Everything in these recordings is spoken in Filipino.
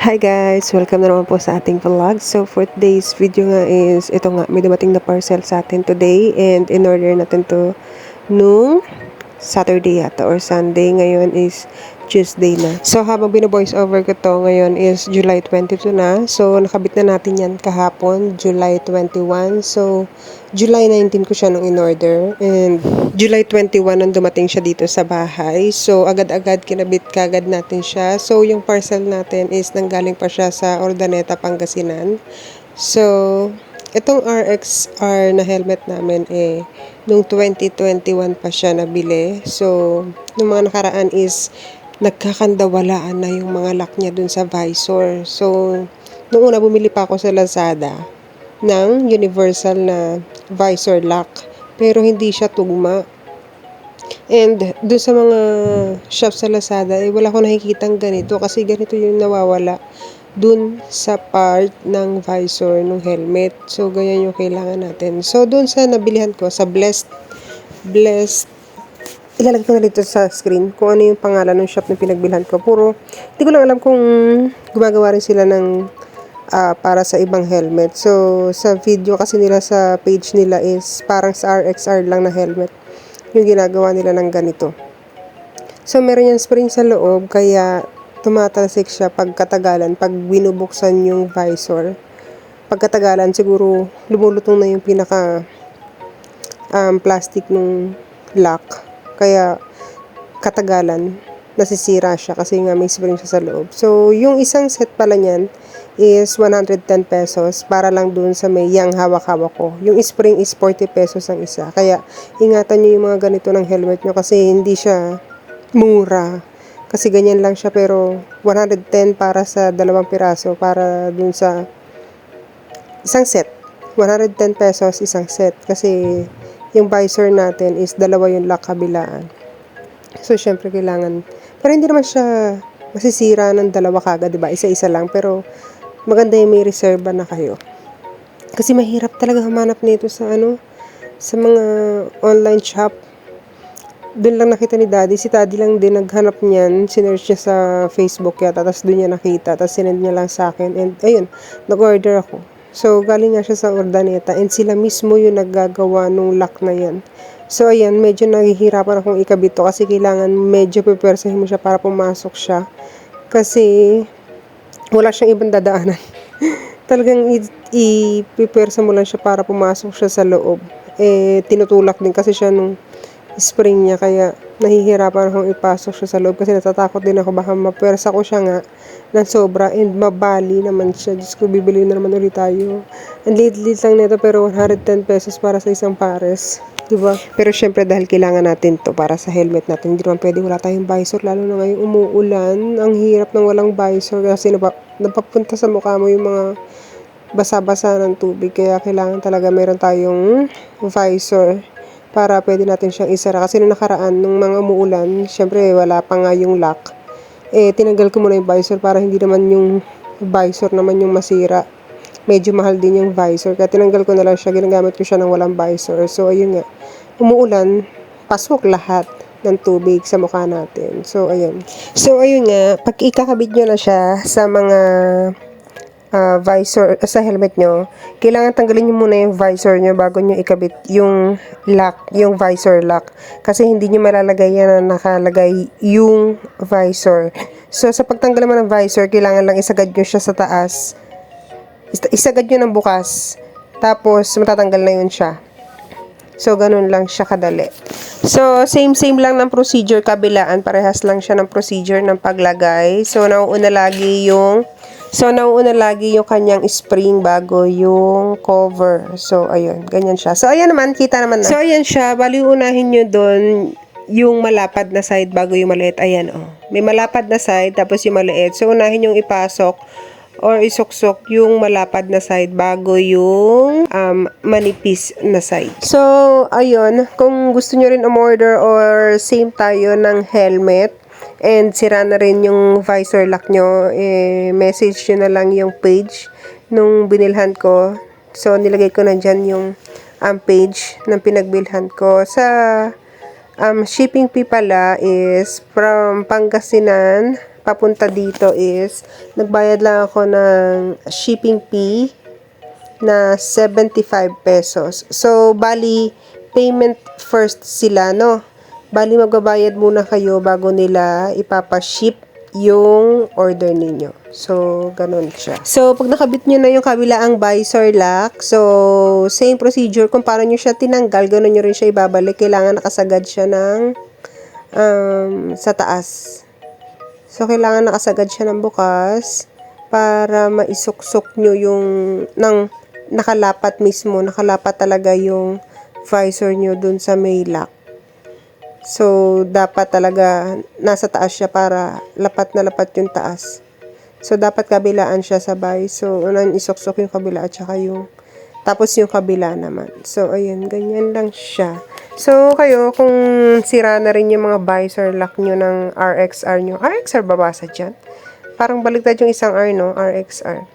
Hi guys! Welcome na naman po sa ating vlog. So for today's video nga is, ito nga, may dumating na parcel sa atin today and in order natin to nung Saturday yata or Sunday. Ngayon is Tuesday na. So habang bino-voice over ko to, ngayon is July 22 na. So nakabit na natin yan kahapon, July 21. So July 19 ko siya nung in-order and July 21 nung dumating siya dito sa bahay. So agad-agad kinabit kagad natin siya. So yung parcel natin is nanggaling pa siya sa Ordaneta, Pangasinan. So itong RXR na helmet namin eh nung 2021 pa siya nabili. So nung mga nakaraan is nagkakandawalaan na yung mga lock niya dun sa visor. So nung una bumili pa ako sa Lazada ng universal na visor lock pero hindi siya tugma. And doon sa mga shop sa Lazada, eh, wala ko nakikitang ganito kasi ganito yung nawawala dun sa part ng visor ng helmet. So, ganyan yung kailangan natin. So, doon sa nabilihan ko, sa Blessed, Blessed, ilalagay ko na dito sa screen kung ano yung pangalan ng shop na pinagbilhan ko. Puro, hindi ko lang alam kung gumagawa rin sila ng ah, para sa ibang helmet. So, sa video kasi nila sa page nila is parang sa RXR lang na helmet yung ginagawa nila ng ganito. So, meron yung spring sa loob, kaya tumatalsik siya pagkatagalan, pag binubuksan yung visor. Pagkatagalan, siguro lumulutong na yung pinaka um, plastic nung lock. Kaya katagalan, nasisira siya kasi nga may spring siya sa loob. So, yung isang set pala niyan is 110 pesos para lang dun sa may yang hawak-hawak ko. Yung spring is 40 pesos ang isa. Kaya, ingatan nyo yung mga ganito ng helmet nyo kasi hindi siya mura. Kasi ganyan lang siya pero 110 para sa dalawang piraso para dun sa isang set. 110 pesos isang set kasi yung visor natin is dalawa yung lock kabilaan. So, syempre kailangan pero hindi naman siya masisira ng dalawa kagad, 'di ba? Isa-isa lang pero maganda yung may reserva na kayo. Kasi mahirap talaga humanap nito sa ano sa mga online shop. Doon lang nakita ni Daddy. Si Daddy lang din naghanap niyan. Sinearch niya sa Facebook yata. Tapos doon niya nakita. Tapos sinend niya lang sa akin. And ayun, nag-order ako. So, galing nga siya sa Ordaneta. And sila mismo yung naggagawa nung lock na yan. So, ayan, medyo nahihirapan akong ikabit to kasi kailangan medyo pipersahin mo siya para pumasok siya. Kasi, wala siyang ibang dadaanan. Talagang ipipersa mo lang siya para pumasok siya sa loob. Eh, tinutulak din kasi siya nung spring niya kaya nahihirapan akong ipasok siya sa loob kasi natatakot din ako baka mapersa ko siya nga ng sobra and mabali naman siya. Diyos ko, bibili na naman ulit tayo. Ang liit-liit lang nito pero 110 pesos para sa isang pares. Diba? Pero syempre dahil kailangan natin to para sa helmet natin, hindi naman pwede wala tayong visor lalo na ngayong umuulan. Ang hirap ng walang visor kasi napa, napapunta sa mukha mo yung mga basa-basa ng tubig. Kaya kailangan talaga meron tayong visor para pwede natin siyang isara. Kasi nung nakaraan, nung mga umuulan, syempre wala pa nga yung lock. Eh, tinanggal ko muna yung visor para hindi naman yung visor naman yung masira. Medyo mahal din yung visor. Kaya tinanggal ko na lang siya. Ginagamit ko siya ng walang visor. So, ayun nga. Umuulan, pasok lahat ng tubig sa mukha natin. So, ayun. So, ayun nga. Pag ikakabit nyo na siya sa mga ah, visor, sa helmet nyo, kailangan tanggalin nyo muna yung visor nyo bago nyo ikabit yung lock, yung visor lock. Kasi hindi nyo malalagay yan na nakalagay yung visor. So, sa pagtanggal naman ng visor, kailangan lang isagad nyo siya sa taas. Is- Isagad nyo ng bukas. Tapos, matatanggal na yun siya. So, ganun lang siya kadali. So, same-same lang ng procedure kabilaan. Parehas lang siya ng procedure ng paglagay. So, nauuna lagi yung So, nauuna lagi yung kanyang spring bago yung cover. So, ayun. Ganyan siya. So, ayan naman. Kita naman na. So, ayan siya. Bali, unahin nyo doon yung malapad na side bago yung maliit. Ayan, oh. May malapad na side, tapos yung maliit. So, unahin yung ipasok or isuksok yung malapad na side bago yung um, manipis na side. So, ayun, kung gusto nyo rin umorder or same tayo ng helmet, and sira na rin yung visor lock nyo, eh, message nyo na lang yung page nung binilhan ko. So, nilagay ko na dyan yung um, page ng pinagbilhan ko. Sa um, shipping fee pala is from Pangasinan papunta dito is, nagbayad lang ako ng shipping fee na 75 pesos. So, bali, payment first sila, no? Bali, magbabayad muna kayo bago nila ipapaship yung order ninyo. So, ganun siya. So, pag nakabit nyo na yung kabilaang visor lock, so, same procedure kung paano nyo siya tinanggal, ganun nyo rin siya ibabalik. Kailangan nakasagad siya ng um, sa taas. So, kailangan nakasagad siya ng bukas para maisuksok nyo yung ng nakalapat mismo, nakalapat talaga yung visor nyo dun sa may lock. So, dapat talaga nasa taas siya para lapat na lapat yung taas. So, dapat kabilaan siya sabay. So, unang isuksok yung kabila at saka yung tapos yung kabila naman. So, ayan, ganyan lang siya. So, kayo, kung sira na rin yung mga visor lock nyo ng RXR nyo. RXR babasa dyan? Parang baliktad yung isang R, no? RXR.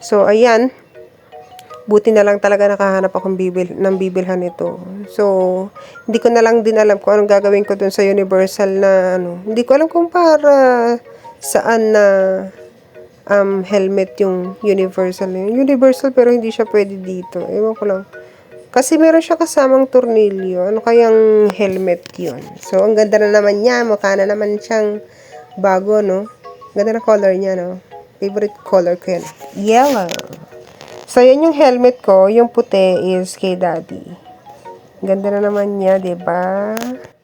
So, ayan. Buti na lang talaga nakahanap akong bibil, ng bibilhan nito. So, hindi ko na lang din alam kung anong gagawin ko dun sa Universal na ano. Hindi ko alam kung para saan na um, helmet yung Universal. Universal pero hindi siya pwede dito. Ewan ko lang. Kasi meron siya kasamang tornilyo. Ano kayang helmet yun? So, ang ganda na naman niya. Mukha na naman siyang bago, no? Ganda na color niya, no? Favorite color ko yan. Yellow. So, yan yung helmet ko. Yung puti is kay daddy. Ganda na naman niya, ba?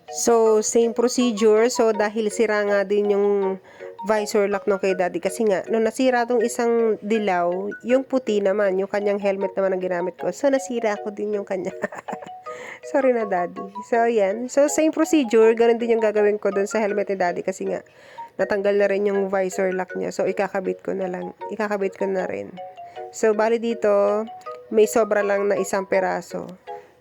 So, same procedure. So, dahil sira nga din yung visor lock no kay daddy. Kasi nga, nung nasira tong isang dilaw, yung puti naman, yung kanyang helmet naman ang ginamit ko. So, nasira ko din yung kanya. Sorry na, daddy. So, yan. So, same procedure. Ganun din yung gagawin ko dun sa helmet ni daddy. Kasi nga, natanggal na rin yung visor lock niya. So, ikakabit ko na lang. Ikakabit ko na rin. So, bali dito, may sobra lang na isang peraso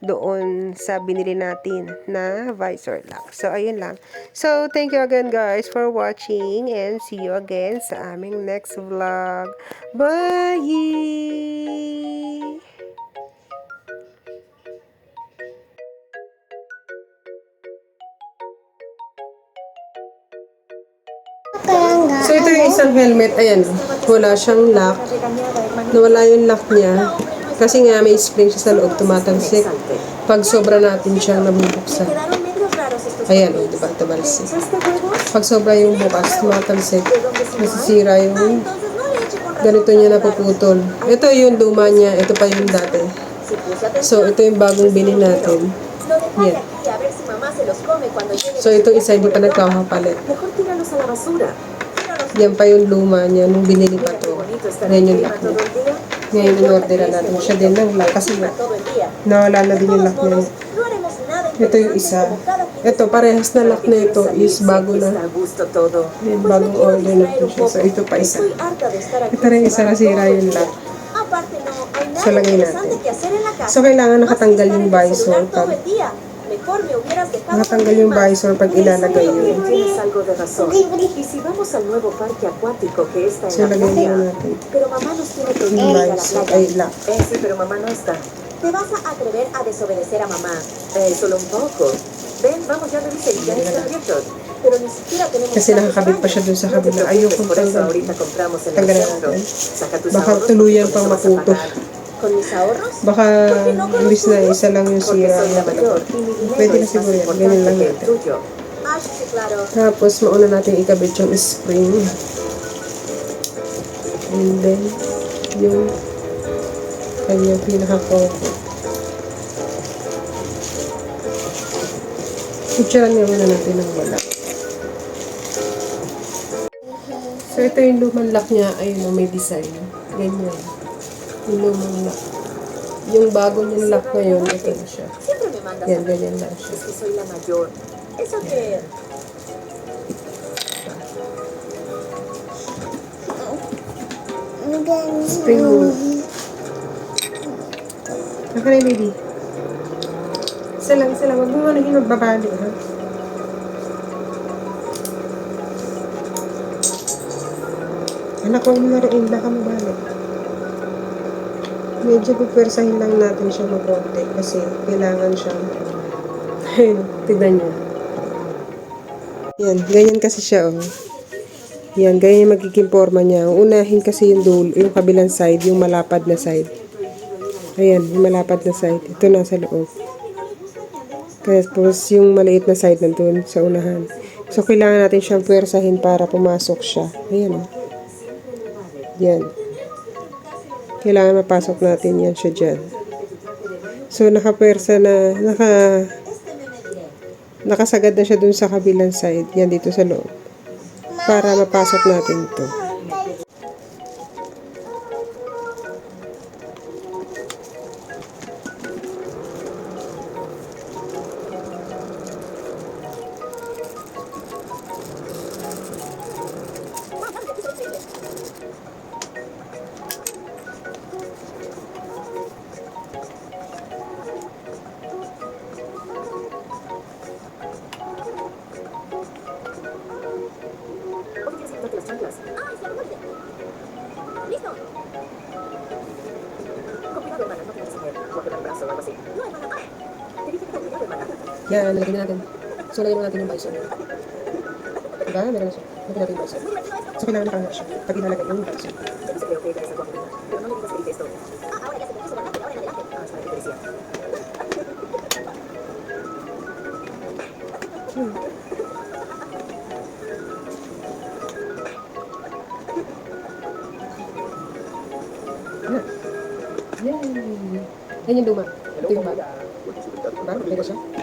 doon sa binili natin na visor lock. So, ayun lang. So, thank you again guys for watching and see you again sa aming next vlog. Bye! Isang helmet. Ayan, wala siyang lock. Nawala yung lock niya. Kasi nga may spring siya sa loob, tumatalsik. Pag sobra natin siyang nabubuksan. Ayan, o, diba? Tumalsik. Pag sobra yung bukas, tumatalsik. Nasisira yung ganito niya napuputol. Ito yung luma niya, ito pa yung dati. So, ito yung bagong bili natin. Yan. So, ito isa hindi pa nagkakapalit. Mejor tíralos a la basura. Yan pa yung luma niya nung binili pa to. Bonito estar Yan yung lock niya. Ngayon, in-orderan natin siya din ng lock kasi nawala na din yung lock niya. Ito yung isa. Ito, parehas na lock na ito is bago na. a gusto todo. Yan, Pues me bagong order na ito siya. So, ito pa isa. Ito rin isa na encerrada sira todo yung lock. So, lagay natin. So, kailangan nakatanggal yung visor celular todo pag el día. Mejor me hubieras dejado dormir yung visor pag ilalagay yun. Tienes algo de razón. Y si vamos al nuevo parque acuático que está en la playa. Pero mamá nos tiene ir a la playa. Eh, sí, pero mamá no está. ¿Te vas a atrever a desobedecer a mamá? Eh, solo un poco. Ven, vamos, ya revisé, ya está abierto. Pero ni siquiera tenemos Kasi nakakabit pa siya dun sa kabila. el Tanggalin natin. Baka tuluyan pang vas a maputo. pagar. ¿Con mis ahorros? Baka, ¿Por qué no con los imbis na isa lang yung Porque sira na dinero Pwede na siguro yan. Ganyan importante lang natin. Ah. Tapos, mauna natin ikabit yung spring. And then, yung kanyang pinaka-cover. Picturean nga muna natin ng wala. So, ito yung lumang lock niya. Ayun, may design. Ganyan. Lock. Yung bago niyang lock ngayon, ito na siya. Yan, ganyan lang siya. Es que soy la mayor. ¿Eso qué? Spring roll. Saka na, baby. Isa lang, isa lang. Huwag mo yung magbabali, ha? Anak, huwag mo na rin. Baka mabalik. Medyo pupwersahin lang natin siya makonti kasi kailangan siya. Ayun, tignan niyo. Yan, ganyan kasi siya, oh. Yan, ganyan yung magiging forma niya. Unahin kasi yung dulo, yung kabilang side, yung malapad na side. Ayan, yung malapad na side. Ito na sa loob. Tapos yung maliit na side nandun sa unahan. So, kailangan natin siyang puwersahin para pumasok siya. Ayan o. Yan. Kailangan mapasok natin yan siya dyan. So, nakapwersa na, naka, nakasagad na siya dun sa kabilang side. Yan dito sa loob. Para mapasok natin to. Yan, nalagyan na natin. So, lagyan mo natin yung bison. Diba? Meron na siya. Lagyan natin yung bison. So, kailangan nakanga siya. Pag inalagay yung bison. Yo no sé qué ella es algo aburrida, pero no me digas que dije esto. Ahora ya se puso ¿verdad? De ahora en adelante. Espera, ¿qué te decía? Yay! Yan yung luma. Ito yung bago. Diba? Pwede siya.